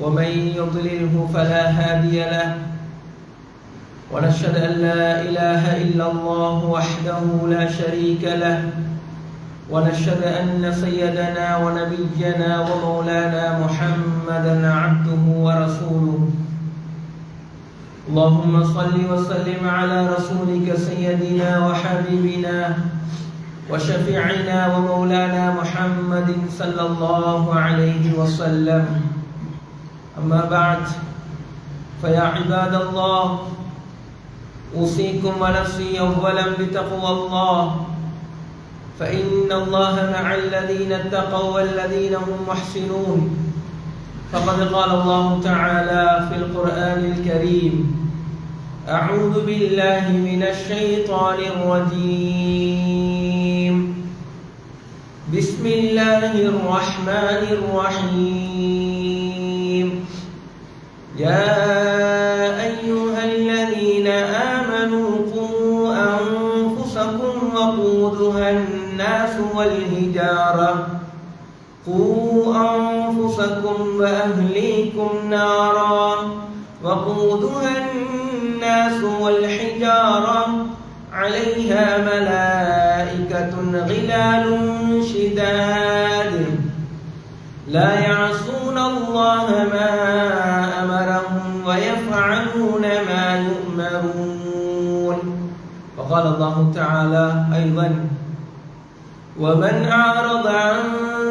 ومن يضلله فلا هادي له. ونشهد أن لا إله إلا الله وحده لا شريك له. ونشهد أن سيدنا ونبينا ومولانا محمدا عبده ورسوله. اللهم صل وسلم على رسولك سيدنا وحبيبنا وشفيعنا ومولانا محمد صلى الله عليه وسلم. أما بعد فيا عباد الله أوصيكم ونفسي أولا بتقوى الله فإن الله مع الذين اتقوا والذين هم محسنون. فقد قال الله تعالى في القرآن الكريم أعوذ بالله من الشيطان الرجيم. بسم الله الرحمن الرحيم. يا أيها الذين آمنوا قوا أنفسكم وقودها الناس والهجارة. قوا أنفسكم وأهليكم نارا وقودها الناس والحجارة. عليها ملائكة غلال شداد. لا يعصون الله ما ويفعلون ما يؤمرون. وقال الله تعالى أيضا ومن أعرض عن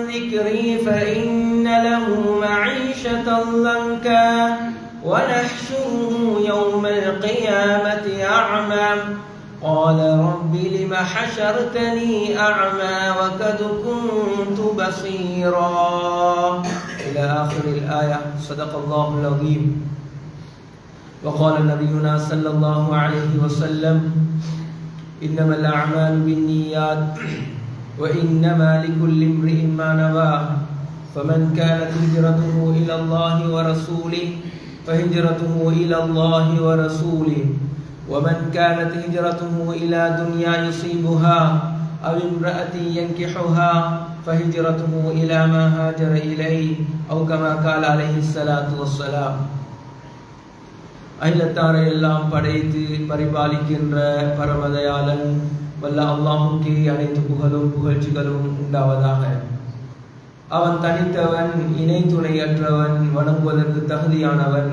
ذكري فإن له معيشة ضنكا ونحشره يوم القيامة أعمى. قال رب لم حشرتني أعمى وقد كنت بصيرا. إلى آخر الآية. صدق الله العظيم. وقال نبينا صلى الله عليه وسلم إنما الأعمال بالنيات وإنما لكل امرئ ما نوى. فمن كانت هجرته إلى الله ورسوله فهجرته إلى الله ورسوله. ومن كانت هجرته إلى دنيا يصيبها أو امرأة ينكحها فهجرته إلى ما هاجر إليه أو كما قال عليه الصلاة والسلام. அகிலத்தாரை எல்லாம் படைத்து பரிபாலிக்கின்ற பரமதயாளன் வல்ல அல்லாஹுக்கே அனைத்து புகழும் புகழ்ச்சிகளும் உண்டாவதாக. அவன் தனித்தவன் இணை துணையற்றவன் வணங்குவதற்கு தகுதியானவன்.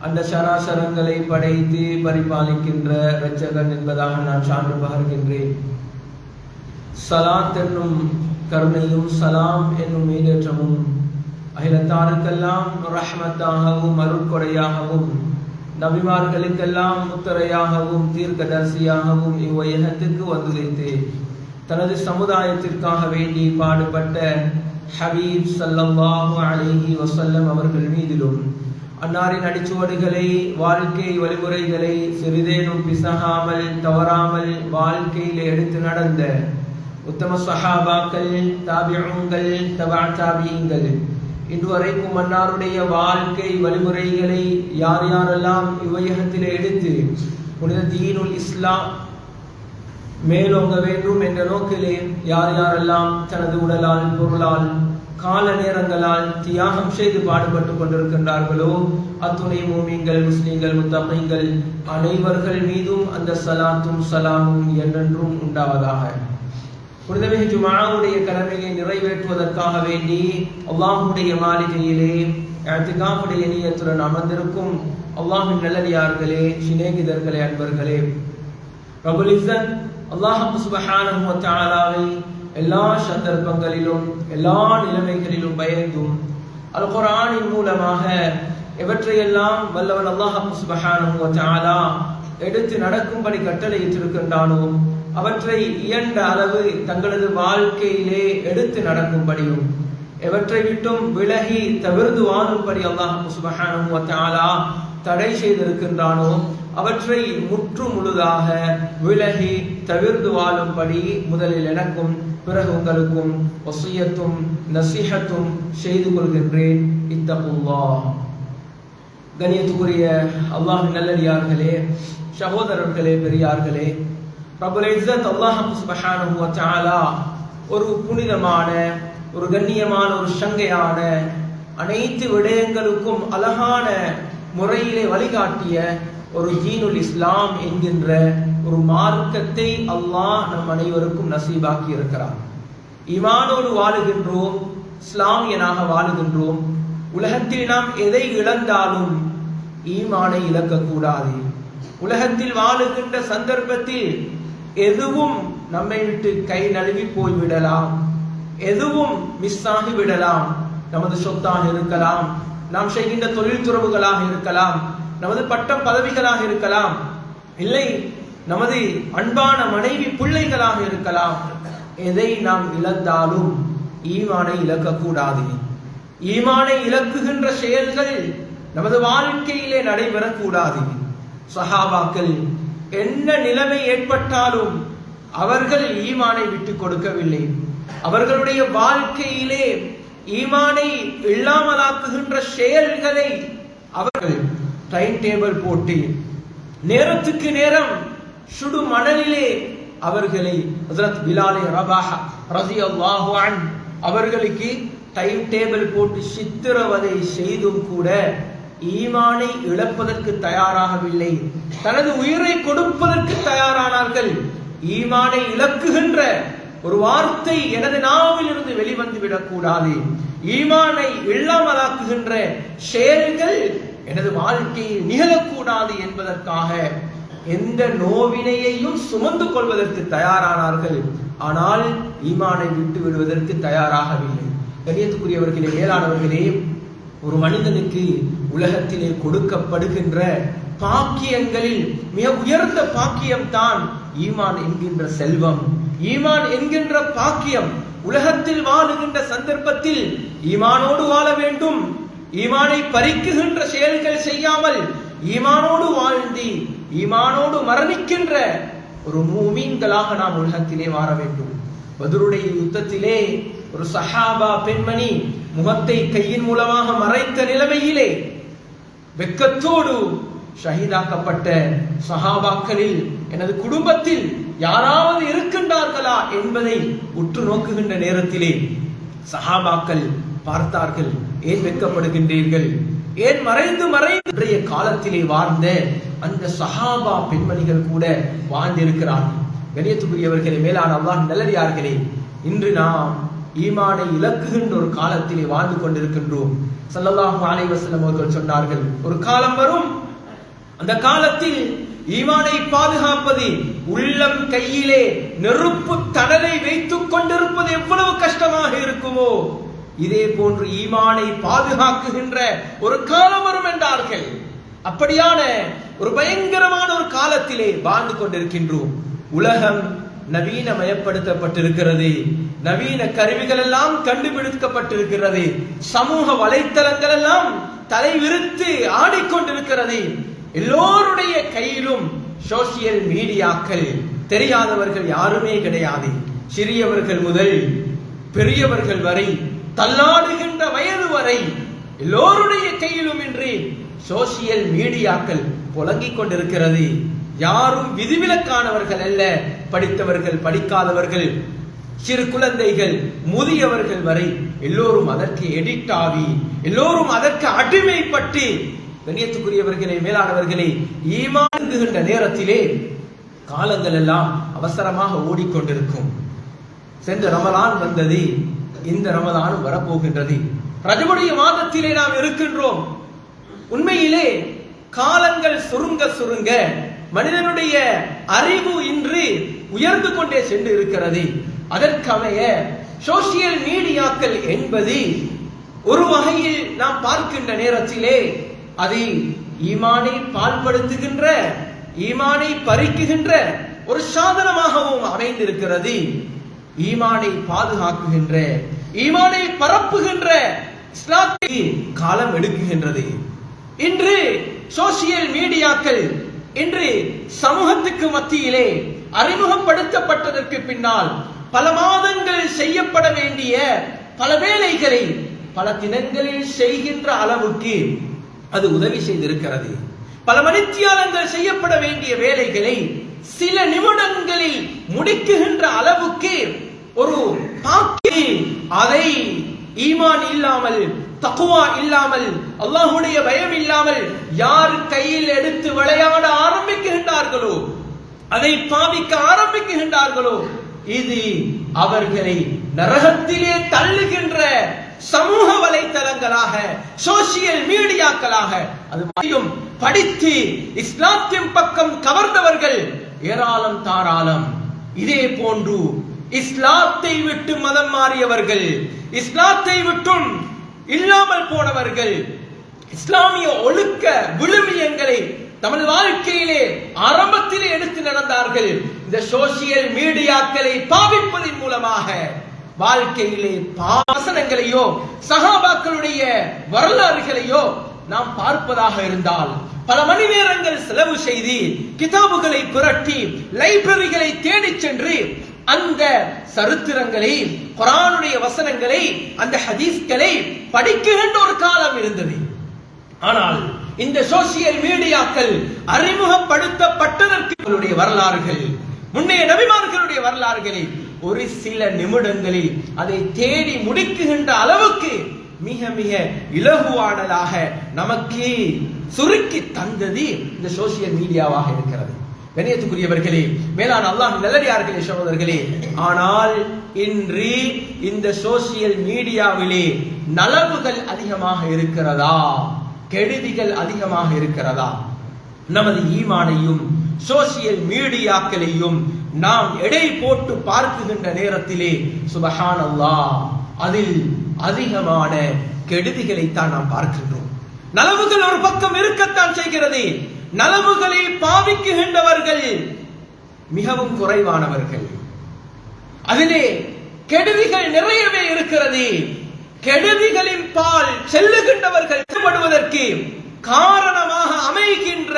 அந்த சராசரங்களை படைத்து பரிபாலிக்கின்ற இரட்சகன் என்பதாக நான் சான்று பகர்கின்றேன். சலாத் என்னும் கருணையும் சலாம் என்னும் மேலேற்றமும் அகிலத்தாருக்கெல்லாம் ரஹ்மத்தாகவும் அருட்கொடையாகவும் நபிமார்களுக்கெல்லாம் முத்தரையாகவும் தீர்க்கதரிசியாகவும் இவ்வையகத்துக்கு வந்துரைத்து தனது சமுதாயத்திற்காக வேண்டி பாடுபட்ட ஹபீப் சல்லல்லாஹு அலிஹி வசல்லம் அவர்கள் மீதிலும் அன்னாரின் அடிச்சுவடுகளை வாழ்க்கை வழிமுறைகளை சிறிதேனும் பிசகாமல் தவறாமல் வாழ்க்கையில் எடுத்து நடந்த உத்தம சஹாபாக்கள் தாபியங்கள் தபா தாபியங்கள் இன்றுவரைக்கும் மன்னாருடைய வாழ்க்கை வழிமுறைகளை யார் யாரெல்லாம் இவ்வையகத்தில் எடுத்து புனித தீனுல் இஸ்லாம் மேலோங்க வேண்டும் என்ற நோக்கிலே யார் யாரெல்லாம் தனது உடலால் பொருளால் கால நேரங்களால் தியாகம் செய்து பாடுபட்டு கொண்டிருக்கின்றார்களோ அத்துணை மூமிங்கள் முஸ்லீம்கள் முத்தமைங்கள் அனைவர்கள் மீதும் அந்த சலாத்தும் சலாமும் என்றென்றும் உண்டாவதாக. புனிதமிகு ஜுமாவுடைய கடமையை நிறைவேற்றுவதற்காக வேண்டி அல்லாஹுடைய மாளிகையிலே அத்திகாப்புடைய நீயத்துடன் அமர்ந்திருக்கும் அல்லாஹின் நல்லடியார்களே சிநேகிதர்களே அன்பர்களே. பிரபுலிசன் இஸ்ஸத் அல்லாஹ் சுபஹானஹு வ எல்லா சந்தர்ப்பங்களிலும் எல்லா நிலைமைகளிலும் பயந்தும் அல் குரானின் மூலமாக எவற்றையெல்லாம் வல்லவன் அல்லாஹ் சுபஹானஹு வ எடுத்து நடக்கும்படி கட்டளையிட்டிருக்கின்றானோ அவற்றை இயன்ற அளவு தங்களது வாழ்க்கையிலே எடுத்து நடக்கும்படியும் எவற்றை விட்டும் விலகி தவிர்ந்து வாழும்படி அல்லாஹ் சுபஹானஹு தடை செய்திருக்கின்றானோ அவற்றை முற்று முழுதாக விலகி தவிர்ந்து வாழும்படி முதலில் எனக்கும் பிறகு உங்களுக்கும் ஒசியத்தும் நசிஹத்தும் செய்து கொள்கின்றேன். இத்தகுல்லாஹ் கணியத்துக்குரிய அல்லாஹ் நல்லடியார்களே சகோதரர்களே பெரியார்களே ரபுல் இஸ்ஸத் அல்லாஹ் சுப்ஹானஹு வ தஆலா ஒரு புனிதமான ஒரு கண்ணியமான ஒரு சங்கையான அனைத்து விடயங்களுக்கும் அழகான முறையிலே வழிகாட்டிய ஒரு ஜீனுல் இஸ்லாம் என்கின்ற ஒரு மார்க்கத்தை அல்லாஹ் நம் அனைவருக்கும் நசீபாக்கி இருக்கிறார். ஈமானோடு வாழுகின்றோம் இஸ்லாமியனாக வாழுகின்றோம். உலகத்தில் நாம் எதை இழந்தாலும் ஈமானை இழக்கக்கூடாது. உலகத்தில் வாழுகின்ற சந்தர்ப்பத்தில் எதுவும் நம்மை விட்டு கை நழுவி போய்விடலாம். எதுவும் மிஸ் ஆகி விடலாம் நமது சொத்தாக இருக்கலாம். நாம் செய்கின்ற தொழில் துறவுகளாக இருக்கலாம். நமது பட்டம் பதவிகளாக இருக்கலாம். இல்லை நமது அன்பான மனைவி பிள்ளைகளாக இருக்கலாம். எதை நாம் இழந்தாலும் ஈமானை இழக்கக்கூடாது. ஈமானை இழக்குகின்ற செயல்கள் நமது வாழ்க்கையிலே நடைபெறக்கூடாது. சஹாபாக்கள் என்ன நிலைமை ஏற்பட்டாலும் அவர்கள் ஈமானை விட்டு கொடுக்கவில்லை. அவர்களுடைய வாழ்க்கையிலே ஈமானை இல்லாமலாக்குகின்ற செயல்களை அவர்கள் டைம் டேபிள் போட்டு நேரத்துக்கு நேரம் சுடு மணலிலே அவர்களை ஹசரத் பிலாலே ரபாஹ ரலியல்லாஹு அன் அவர்களுக்கு டைம் டேபிள் போட்டு சித்திரவதை செய்தும் கூட ஈமானை இழப்பதற்கு தயாராகவில்லை. தனது உயிரை கொடுப்பதற்கு தயாரானார்கள். ஈமானை இழக்குகின்ற ஒரு வார்த்தை எனது நாவில் இருந்து வெளிவந்து விடக்கூடாது ஈமானை இல்லாமலாக்குகின்ற செயல்கள் எனது வாழ்க்கையில் நிகழக்கூடாது என்பதற்காக எந்த நோவினையையும் சுமந்து கொள்வதற்கு தயாரானார்கள். ஆனால் ஈமானை விட்டு விடுவதற்கு தயாராகவில்லை. கணியத்துக்குரியவர்களே மேலானவர்களே ஒரு மனிதனுக்கு உலகத்திலே கொடுக்கப்படுகின்ற பாக்கியங்களில் மிக உயர்ந்த பாக்கியம் தான் ஈமான் என்கின்ற செல்வம். ஈமான் என்கின்ற பாக்கியம் உலகத்தில் வாழுகின்ற சந்தர்ப்பத்தில் ஈமானோடு வாழ வேண்டும். ஈமானை பறிக்குகின்ற செயல்கள் செய்யாமல் ஈமானோடு வாழ்ந்து ஈமானோடு மரணிக்கின்ற ஒரு மூமீன்களாக நாம் உலகத்திலே வாழ வேண்டும். பதுருடைய யுத்தத்திலே ஒரு சஹாபா பெண்மணி முகத்தை கையின் மூலமாக மறைத்த நிலைமையிலே வெக்கத்தோடு ஷஹீதாக்கப்பட்ட சஹாபாக்களில் எனது குடும்பத்தில் யாராவது இருக்கின்றார்களா என்பதை உற்று நோக்குகின்ற நேரத்திலே சஹாபாக்கள் பார்த்தார்கள் ஏன் வெட்கப்படுகின்றீர்கள்? ஏன் மறைந்து மறைந்து? காலத்திலே வாழ்ந்த அந்த சஹாபா பெண்மணிகள் கூட வாழ்ந்திருக்கிறார்கள். கணியத்துக்குரியவர்களே மேலான அல்லாஹ் நல்லடியார்களே இன்று நாம் ஈமானை இலக்குகின்ற ஒரு காலத்திலே வாழ்ந்து கொண்டிருக்கின்றோம். சல்லல்லாஹு அலைஹி அவர்கள் சொன்னார்கள் ஒரு காலம் வரும். அந்த காலத்தில் ஈமானை பாதுகாப்பது உள்ளம் கையிலே நெருப்பு தடலை வைத்துக் கொண்டிருப்பது எவ்வளவு கஷ்டமாக இருக்குமோ? இதே போன்று ஈமானை பாதுகாக்குகின்ற ஒரு காலம் வரும் என்றார்கள். அப்படியான ஒரு பயங்கரமான ஒரு காலத்திலே வாழ்ந்து கொண்டிருக்கின்றோம். உலகம் நவீனமயப்படுத்தப்பட்டிருக்கிறது. நவீன கருவிகள் எல்லாம் கண்டுபிடிக்கப்பட்டிருக்கிறது. சமூக வலைத்தளங்கள் எல்லாம் தலைவிரித்து ஆடிக்கொண்டிருக்கிறது. எல்லோருடைய கையிலும் சோசியல் மீடியாக்கள் தெரியாதவர்கள் யாருமே கிடையாது. சிறியவர்கள் முதல் பெரியவர்கள் வரை தள்ளாடுகின்ற வயது வரை எல்லோருடைய கையிலும் இன்றி சோசியல் மீடியாக்கள் புழங்கிக் கொண்டிருக்கிறது. யாரும் விதிவிலக்கானவர்கள் அல்ல. படித்தவர்கள் படிக்காதவர்கள் சிறு குழந்தைகள் முதியவர்கள் வரை எல்லோரும் அதற்கு எடிக்ட் ஆகி எல்லோரும் அதற்கு அடிமைப்பட்டு கண்ணியத்துக்குரியவர்களே மேலானவர்களே ஈமாந்துகின்ற நேரத்திலே காலங்கள் எல்லாம் அவசரமாக ஓடிக்கொண்டிருக்கும். சென்ற ரமலான் வந்தது இந்த ரமலானும் வரப்போகின்றது. ரஜமுடைய மாதத்திலே நாம் இருக்கின்றோம். உண்மையிலே காலங்கள் சுருங்க சுருங்க மனிதனுடைய அறிவு இன்று உயர்ந்து கொண்டே சென்று இருக்கிறது அதற்கமைய சோசியல் மீடியாக்கள் என்பது ஒரு வகையில் நாம் பார்க்கின்ற நேரத்திலே அது ஈமானை பால்படுத்துகின்ற ஈமானை பறிக்குகின்ற ஒரு சாதனமாகவும் அமைந்திருக்கிறது. ஈமானை பாதுகாக்குகின்ற ஈமானை பரப்புகின்ற இஸ்லாத்தை காலம் எடுக்குகின்றது. இன்று சோசியல் மீடியாக்கள் இன்று சமூகத்துக்கு மத்தியிலே அறிமுகப்படுத்தப்பட்டதற்கு பின்னால் பல மாதங்கள் செய்யப்பட வேண்டிய பல வேலைகளை பல தினங்களில் செய்கின்ற அளவுக்கு அது உதவி செய்திருக்கிறது. பல மணித்தியாலங்கள் செய்யப்பட வேண்டிய வேலைகளை சில நிமிடங்களில் முடிக்குகின்ற அளவுக்கு ஒரு பாக்கி அதை ஈமான் இல்லாமல் தக்குவா இல்லாமல் அல்லாஹுடைய பயம் இல்லாமல் யார் கையில் எடுத்து விளையாட ஆரம்பிக்கின்றார்களோ அதை பாவிக்க ஆரம்பிக்கின்றார்களோ இது அவர்களை நரகத்திலே தள்ளுகின்ற சமூக வலைத்தளங்களாக சோசியல் மீடியாக்களாக அது படித்து இஸ்லாத்தின் பக்கம் கவர்ந்தவர்கள் ஏராளம் தாராளம். இதே போன்று இஸ்லாத்தை விட்டு மதம் மாறியவர்கள் இஸ்லாத்தை விட்டும் இல்லாமல் போனவர்கள் இஸ்லாமிய ஒழுக்க விழுமியங்களை தமது வாழ்க்கையிலே ஆரம்பத்திலே எடுத்து நடந்தார்கள். இந்த சோசியல் மீடியாக்களை பாவிப்பதன் மூலமாக வாழ்க்கையிலே பாசனங்களையோ சகாபாக்களுடைய வரலாறுகளையோ நாம் பார்ப்பதாக இருந்தால் பல மணி நேரங்கள் செலவு செய்து கிதாபுகளை புரட்டி லைப்ரரிகளை தேடிச் சென்று அந்த சரித்திரங்களை குரானுடைய வசனங்களை அந்த ஹதீஸ்களை படிக்கின்ற ஒரு காலம் இருந்தது. ஆனால் இந்த சோசியல் மீடியாக்கள் அறிமுகப்படுத்தப்பட்டதற்கு வரலாறுகள் முன்னைய நபிமார்களுடைய வரலாறுகளை ஒரு சில நிமிடங்களில் அதை தேடி முடிக்குகின்ற அளவுக்கு மிக மிக இலகுவானதாக நமக்கு சுருக்கி தந்தது இந்த சோசியல் மீடியாவாக இருக்கிறது. கணியத்துக்குரியவர்களே மேலான அல்லாஹ் நல்லடியார்களே சகோதரர்களே ஆனால் இன்று இந்த சோசியல் மீடியாவிலே நலவுகள் அதிகமாக இருக்கிறதா? கெடுதிகள் அதிகமாக இருக்கிறதா? நமது ஈமானையும் சோசியல் மீடியாக்களையும் நாம் எடை போட்டு பார்க்குகின்ற நேரத்திலே சுபஹான் அதில் அதிகமான கெடுதிகளைத்தான் நாம் பார்க்கின்றோம். நலவுகள் ஒரு பக்கம் இருக்கத்தான் செய்கிறது. நலவுகளை பாவிக்குகின்றவர்கள் மிகவும் குறைவானவர்கள். அதிலே கெடுதிகள் நிறையவே இருக்கிறது. கெடுதிகளின் பால் செல்லுகின்றவர்கள் செயல்படுவதற்கு காரணமாக அமைகின்ற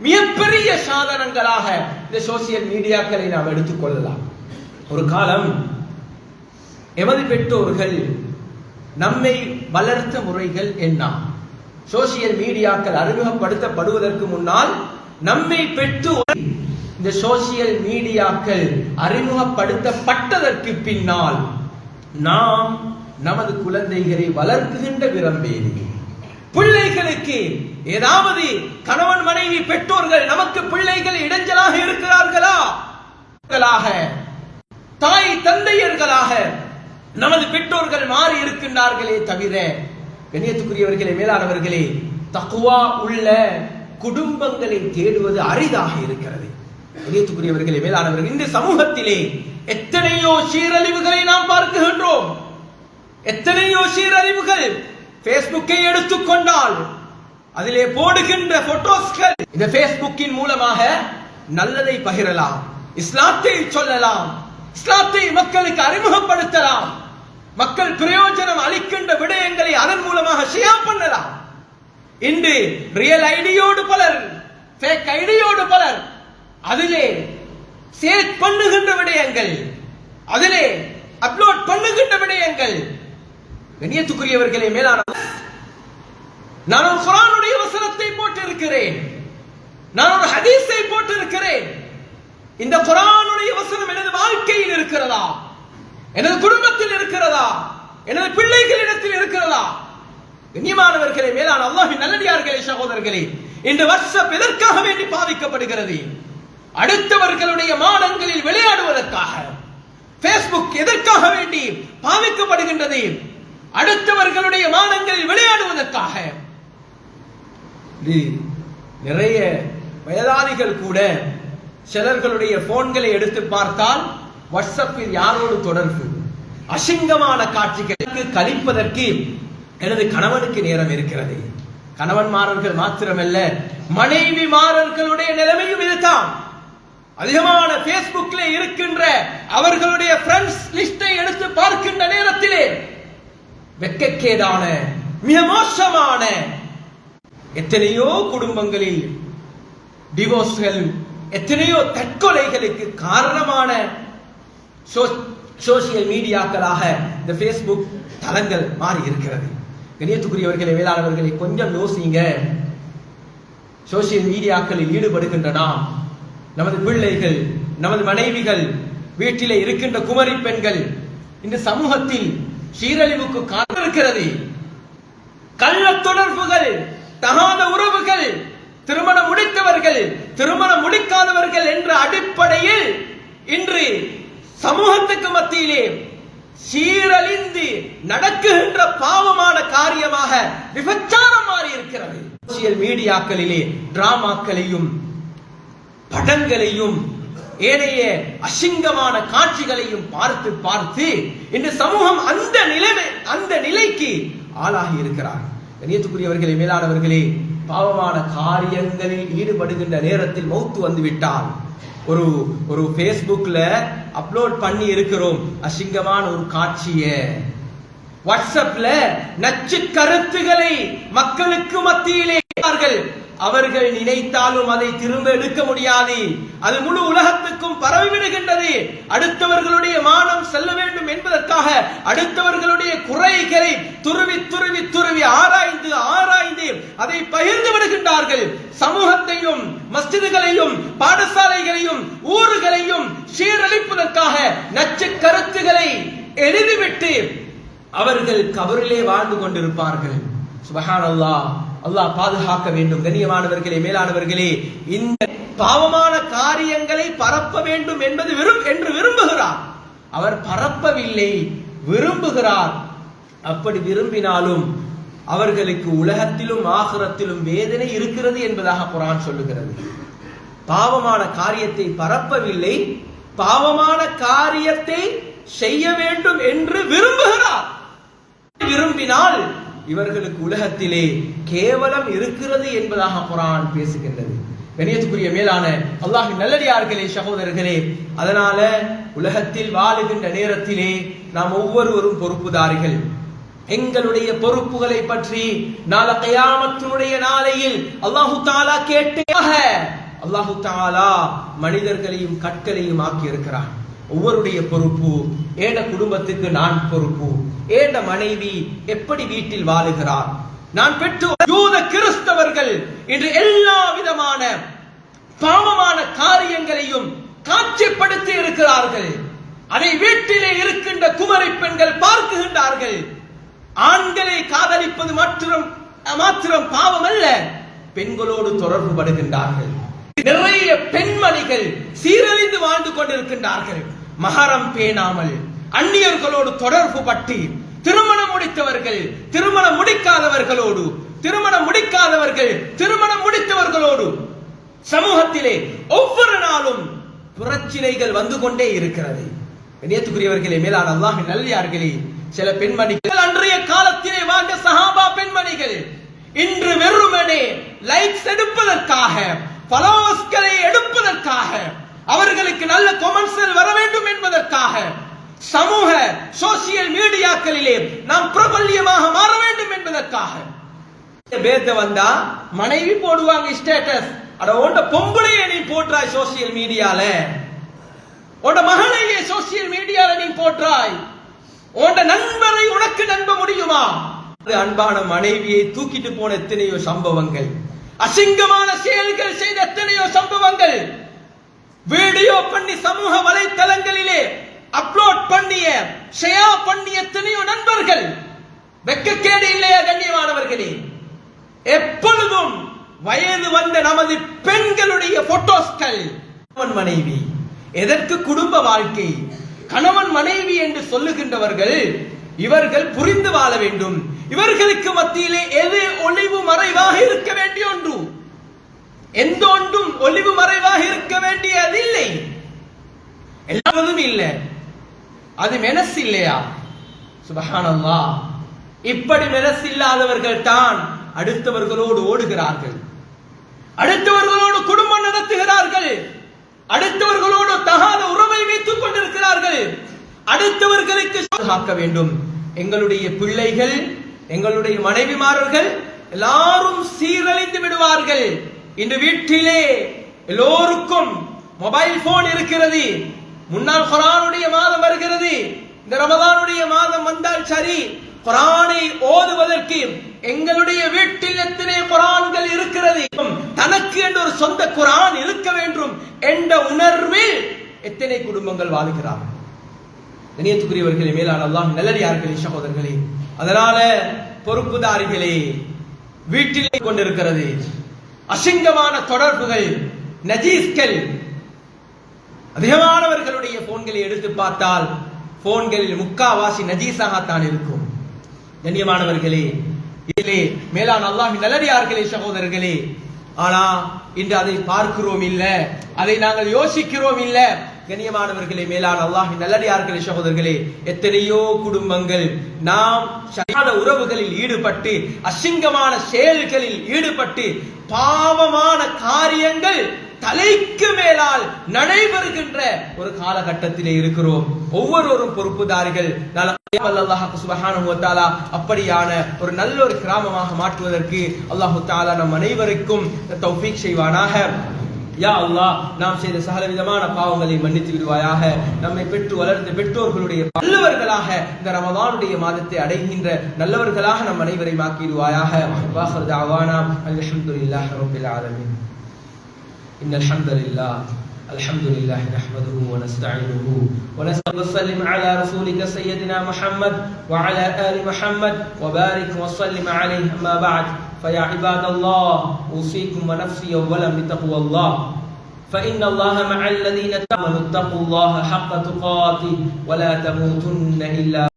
மிகப்பெரிய சாதனங்களாக இந்த சோசியல் மீடியாக்களை நாம் எடுத்துக்கொள்ளலாம் ஒரு காலம் எமது பெற்றோர்கள் நம்மை வளர்த்த முறைகள் என்ன? சோசியல் மீடியாக்கள் அறிமுகப்படுத்தப்படுவதற்கு முன்னால் நம்மை பெற்று இந்த சோசியல் மீடியாக்கள் அறிமுகப்படுத்தப்பட்டதற்கு பின்னால் நாம் நமது குழந்தைகளை வளர்க்குகின்ற விரும்பேதி பிள்ளைகளுக்கு ஏதாவது கணவன் மனைவி பெற்றோர்கள் நமக்கு பிள்ளைகள் இடைஞ்சலாக இருக்கிறார்களா? தாய் தந்தையர்களாக நமது பெற்றோர்கள் மாறி இருக்கின்றார்களே தவிர கண்ணியத்துக்குரியவர்களே மேலானவர்களே தக்குவா உள்ள குடும்பங்களை தேடுவது அரிதாக இருக்கிறது. கண்ணியத்துக்குரியவர்களே மேலானவர்கள் இந்த சமூகத்திலே எத்தனையோ சீரழிவுகளை நாம் பார்க்கின்றோம் எத்தனையோ சீரழிவுகள் பேஸ்புக்கை எடுத்துக்கொண்டால் அதிலே போடுகின்ற போட்டோஸ்கள் இந்த பேஸ்புக்கின் மூலமாக நல்லதை பகிரலாம் இஸ்லாத்தை சொல்லலாம் இஸ்லாத்தை மக்களுக்கு அறிமுகப்படுத்தலாம் மக்கள் பிரயோஜனம் அளிக்கின்ற விடயங்களை அதன் மூலமாக ஷேர் பண்ணலாம். இன்று ரியல் ஐடியோடு பலர் ஃபேக் ஐடியோடு பலர் அதிலே சேட் பண்ணுகின்ற விடயங்கள் அதிலே அப்லோட் பண்ணுகின்ற விடயங்கள் கண்ணியத்துக்குரியவர்களே மேலான நான் ஒரு குரானுடைய வசனத்தை போட்டிருக்கிறேன். நான் ஒரு ஹதீஸை போட்டிருக்கிறேன். இந்த குரானுடைய வசனம் எனது வாழ்க்கையில் இருக்கிறதா? எனது குடும்பத்தில் இருக்கிறதா? எனது பிள்ளைகளிடத்தில் இருக்கிறதா? கண்ணியமானவர்களே மேலான அல்லாஹின் நல்லடியார்களே சகோதரர்களே இந்த வருஷம் எதற்காக வேண்டி பாதிக்கப்படுகிறது? அடுத்தவர்களுடைய மாடங்களில் விளையாடுவதற்காக. பேஸ்புக் எதற்காக வேண்டி பாவிக்கப்படுகின்றது அடுத்தவர்களுடைய மானங்களில் விளையாடுவதற்காக. நிறைய வயதாளிகள் கூட சிலர்களுடைய போன்களை எடுத்து பார்த்தால் வாட்ஸ்அப்பில் யாரோடு தொடர்பு? அசிங்கமான காட்சிகளுக்கு கழிப்பதற்கு எனது கணவனுக்கு நேரம் இருக்கிறது. கணவன்மாரர்கள் மாத்திரமல்ல மனைவி மாறர்களுடைய நிலைமையும் இதுதான். அதிகமான பேஸ்புக்ல இருக்கின்ற அவர்களுடைய ஃப்ரெண்ட்ஸ் லிஸ்டை எடுத்து பார்க்கின்ற நேரத்திலே வெக்கக்கேடான மிக மோசமான எத்தனையோ குடும்பங்களில் டிவோர்ஸ்கள் எத்தனையோ தற்கொலைகளுக்கு காரணமான சோசியல் மீடியாக்களாக இந்த ஃபேஸ்புக் தளங்கள் மாறி இருக்கிறது கணியத்துக்குரியவர்களை வேளாளர்களை கொஞ்சம் யோசிங்க. சோசியல் மீடியாக்களில் ஈடுபடுகின்ற நாம் நமது பிள்ளைகள் நமது மனைவிகள் வீட்டிலே இருக்கின்ற குமரி பெண்கள் இந்த சமூகத்தில் சீரழிவுக்கு காத்திருக்கிறது கள்ள தொடர்புகள் தகாத உறவுகள் திருமணம் முடித்தவர்கள் திருமணம் முடிக்காதவர்கள் என்ற அடிப்படையில் இன்று சமூகத்துக்கு மத்தியிலே சீரழிந்து நடக்குகின்ற பாவமான காரியமாக விபச்சாரம் மாறி இருக்கிறது சோசியல் மீடியாக்களிலே டிராமாக்களையும் படங்களையும் ஏனைய அசிங்கமான காட்சிகளையும் பார்த்து பார்த்து இன்று சமூகம் அந்த நிலைமை அந்த நிலைக்கு ஆளாகி இருக்கிறார். கணியத்துக்குரியவர்களே மேலானவர்களே பாவமான காரியங்களில் ஈடுபடுகின்ற நேரத்தில் மௌத்து வந்து விட்டால் ஒரு ஒரு ஃபேஸ்புக்கில் அப்லோட் பண்ணி இருக்கிறோம். அசிங்கமான ஒரு காட்சியை. வாட்ஸ்அப்ல நச்சு கருத்துக்களை மக்களுக்கு மத்தியிலே அவர்கள் நினைத்தாலும் அதை திரும்ப எடுக்க முடியாது. அது முழு உலகத்துக்கும் பரவிவிடுகின்றது. அடுத்தவர்களுடைய மானம் செல்ல வேண்டும் என்பதற்காக அடுத்தவர்களுடைய குறைகளை துருவி துருவி துருவி ஆராய்ந்து ஆராய்ந்து அதை பகிர்ந்து விடுகின்றார்கள். சமூகத்தையும் மஸ்ஜிதுகளையும் பாடசாலைகளையும் ஊர்களையும் சீரழிப்பதற்காக நச்சு கருத்துகளை எழுதிவிட்டு அவர்கள் கபரிலே வாழ்ந்து கொண்டிருப்பார்கள். சுபஹான் அல்லாஹ் பாதுகாக்க வேண்டும். கண்ணியமானவர்களே மேலானவர்களே இந்த பாவமான காரியங்களை பரப்ப வேண்டும் என்பது விரும் என்று விரும்புகிறார். அவர் பரப்பவில்லை விரும்புகிறார். அப்படி விரும்பினாலும் அவர்களுக்கு உலகத்திலும் ஆகரத்திலும் வேதனை இருக்கிறது என்பதாக குரான் சொல்லுகிறது. பாவமான காரியத்தை பரப்பவில்லை பாவமான காரியத்தை செய்ய வேண்டும் என்று விரும்புகிறார். விரும்பினால் இவர்களுக்கு உலகத்திலே கேவலம் இருக்கிறது என்பதாக குரான் பேசுகின்றது. கணியத்துக்குரிய மேலான அல்லாஹின் நல்லடியார்களே சகோதரர்களே அதனால உலகத்தில் வாழுகின்ற நேரத்திலே நாம் ஒவ்வொருவரும் பொறுப்புதாரிகள். எங்களுடைய பொறுப்புகளை பற்றி நாள கயாமத்தினுடைய நாளையில் அல்லாஹு தாலா கேட்டாக அல்லாஹு தாலா மனிதர்களையும் கற்களையும் ஆக்கி இருக்கிறான் ஒவ்வொருடைய பொறுப்பு ஏண்ட குடும்பத்துக்கு நான் பொறுப்பு. ஏண்ட மனைவி எப்படி வீட்டில் வாழுகிறார்? நான் பெற்று யூத கிறிஸ்தவர்கள் இன்று எல்லா விதமான பாவமான காரியங்களையும் காட்சிப்படுத்தி இருக்கிறார்கள். அதை வீட்டிலே இருக்கின்ற குமரி பெண்கள் பார்க்குகின்றார்கள். ஆண்களை காதலிப்பது மாத்திரம் மாத்திரம் பாவம் அல்ல பெண்களோடு தொடர்பு படுகின்றார்கள் நிறைய பெண்மணிகள் சீரழிந்து வாழ்ந்து கொண்டிருக்கின்றார்கள். மகரம் பேணாமல் அந்நியர்களோடு தொடர்பு பட்டு திருமணம் முடித்தவர்கள் திருமணம் முடிக்காதவர்களோடு திருமணம் முடிக்காதவர்கள் திருமணம் முடித்தவர்களோடு சமூகத்திலே ஒவ்வொரு நாளும் புரட்சினைகள் வந்து கொண்டே இருக்கிறது. நேத்துக்குரியவர்களே மேலான அல்லாஹ் நல்லியார்களே சில பெண்மணிகள் அன்றைய காலத்திலே வாழ்ந்த சஹாபா பெண்மணிகள் இன்று வெறுமனே லைக்ஸ் எடுப்பதற்காக பலோஸ்களை எடுப்பதற்காக அவர்களுக்கு நல்ல கொமெண்ட்ஸ்கள் வர வேண்டும் என்பதற்காக சமூக சோசியல் மீடியாக்களிலே நாம் பிரபல்யமாக மாற வேண்டும் என்பதற்காக. பேத்த வந்தா மனைவி போடுவாங்க ஸ்டேட்டஸ் அட உண்ட பொம்பளையே நீ போட்டாய் சோசியல் மீடியால உண்ட மகளையே சோசியல் மீடியால நீ போட்டாய் உண்ட நண்பரை உனக்கு நம்ப முடியுமா? அன்பான மனைவியை தூக்கிட்டு போன எத்தனையோ சம்பவங்கள். அசிங்கமான செயல்கள் செய்த எத்தனையோ சம்பவங்கள். வீடியோ பண்ணி சமூக வலைத்தளங்களிலே அப்லோட் பண்ணிய ஷேர் பண்ணிய எத்தனையோ நண்பர்கள் வெக்கக்கேடு இல்லையா கண்ணியமானவர்களே? எப்பொழுதும் வயது வந்த நமது பெண்களுடைய போட்டோஸ்கள் கணவன் மனைவி எதற்கு குடும்ப வாழ்க்கை கணவன் மனைவி என்று சொல்லுகின்றவர்கள் இவர்கள் புரிந்து வாழ வேண்டும். இவர்களுக்கு மத்தியிலே எது ஒளிவு மறைவாக இருக்க வேண்டிய ஒன்று? எந்த ஒன்றும் ஒளிவு மறைவாக இருக்க வேண்டியதில்லை எல்லாவதும் இல்லை அது மெனஸ் இல்லையா சுபஹானல்லா இப்படி மெனஸ் இல்லாதவர்கள் தான் அடுத்தவர்களோடு ஓடுகிறார்கள் அடுத்தவர்களோடு குடும்பம் நடத்துகிறார்கள் அடுத்தவர்களோடு தகாத உறவை வைத்துக் கொண்டிருக்கிறார்கள் அடுத்தவர்களுக்கு பாதுகாக்க வேண்டும் எங்களுடைய பிள்ளைகள் எங்களுடைய மனைவிமார்கள் எல்லாரும் சீரழிந்து விடுவார்கள் இன்று வீட்டிலே எல்லோருக்கும் மொபைல் போன் இருக்கிறது. முன்னால் குரானுடைய மாதம் வருகிறது. இந்த ரமதானுடைய மாதம் வந்தால் சரி. குரானை ஓதுவதற்கு எங்களுடைய வீட்டில் எத்தனை குரான்கள் இருக்கிறது? தனக்கு என்று ஒரு சொந்த குரான் இருக்க வேண்டும் என்ற உணர்வில் எத்தனை குடும்பங்கள் வாழுகிறார்கள்? இணையத்துக்குரியவர்களே மேலான நல்லடியார்களே சகோதரர்களே. அதனால பொறுப்புதாரிகளே வீட்டிலே கொண்டிருக்கிறது. அசிங்கமான தொடர்புகள் நஜீஸ்கள். அதிகமானவர்களுடைய போன்களை எடுத்து பார்த்தால் போன்களில் முக்காவாசி நஜீஸாகத்தான் இருக்கும். கண்ணியமானவர்களே இதிலே மேலான அல்லாஹி நல்லடியார்களே சகோதரர்களே. ஆனா இன்று அதை பார்க்கிறோம் இல்ல அதை நாங்கள் யோசிக்கிறோம் இல்ல. கண்ணியமானவர்களே மேலான அல்லாஹ் நல்லடியார்களே சகோதரர்களே எத்தனையோ குடும்பங்கள் நாம் சரியான உறவுகளில் ஈடுபட்டு அசிங்கமான செயல்களில் ஈடுபட்டு பாவமான காரியங்கள் தலைக்கு மேலால் நடைபெறுகின்ற ஒரு காலகட்டத்திலே இருக்கிறோம். ஒவ்வொருவரும் பொறுப்புதாரிகள். அப்படியான ஒரு நல்ல ஒரு கிராமமாக மாற்றுவதற்கு அல்லாஹு தாலா நம் அனைவருக்கும் செய்வானாக. யா அல்லாஹ் நாம் செய்த சகல விதமான பாவங்களை மன்னித்து விடுவாயாக நம்மை பெற்று வளர்ந்த பெற்றோர்களுடைய நல்லவர்களாக இந்த ரமதானுடைய மாதத்தை அடைகின்ற நல்லவர்களாக நம் அனைவரை மாக்கிடுவாயாக வாஹர் தாவானா அல்ஹம்துலில்லாஹி ரப்பில் ஆலமீன் إن الحمد لله الحمد لله نحمده ونستعينه ونسلم على رسولك سيدنا محمد وعلى آل محمد وبارك وسلم عليه أما بعد فيا عباد الله أوصيكم ونفسي أولا بتقوى الله. فإن الله مع الذين آمنوا اتقوا الله حق تقاته ولا تموتن إلا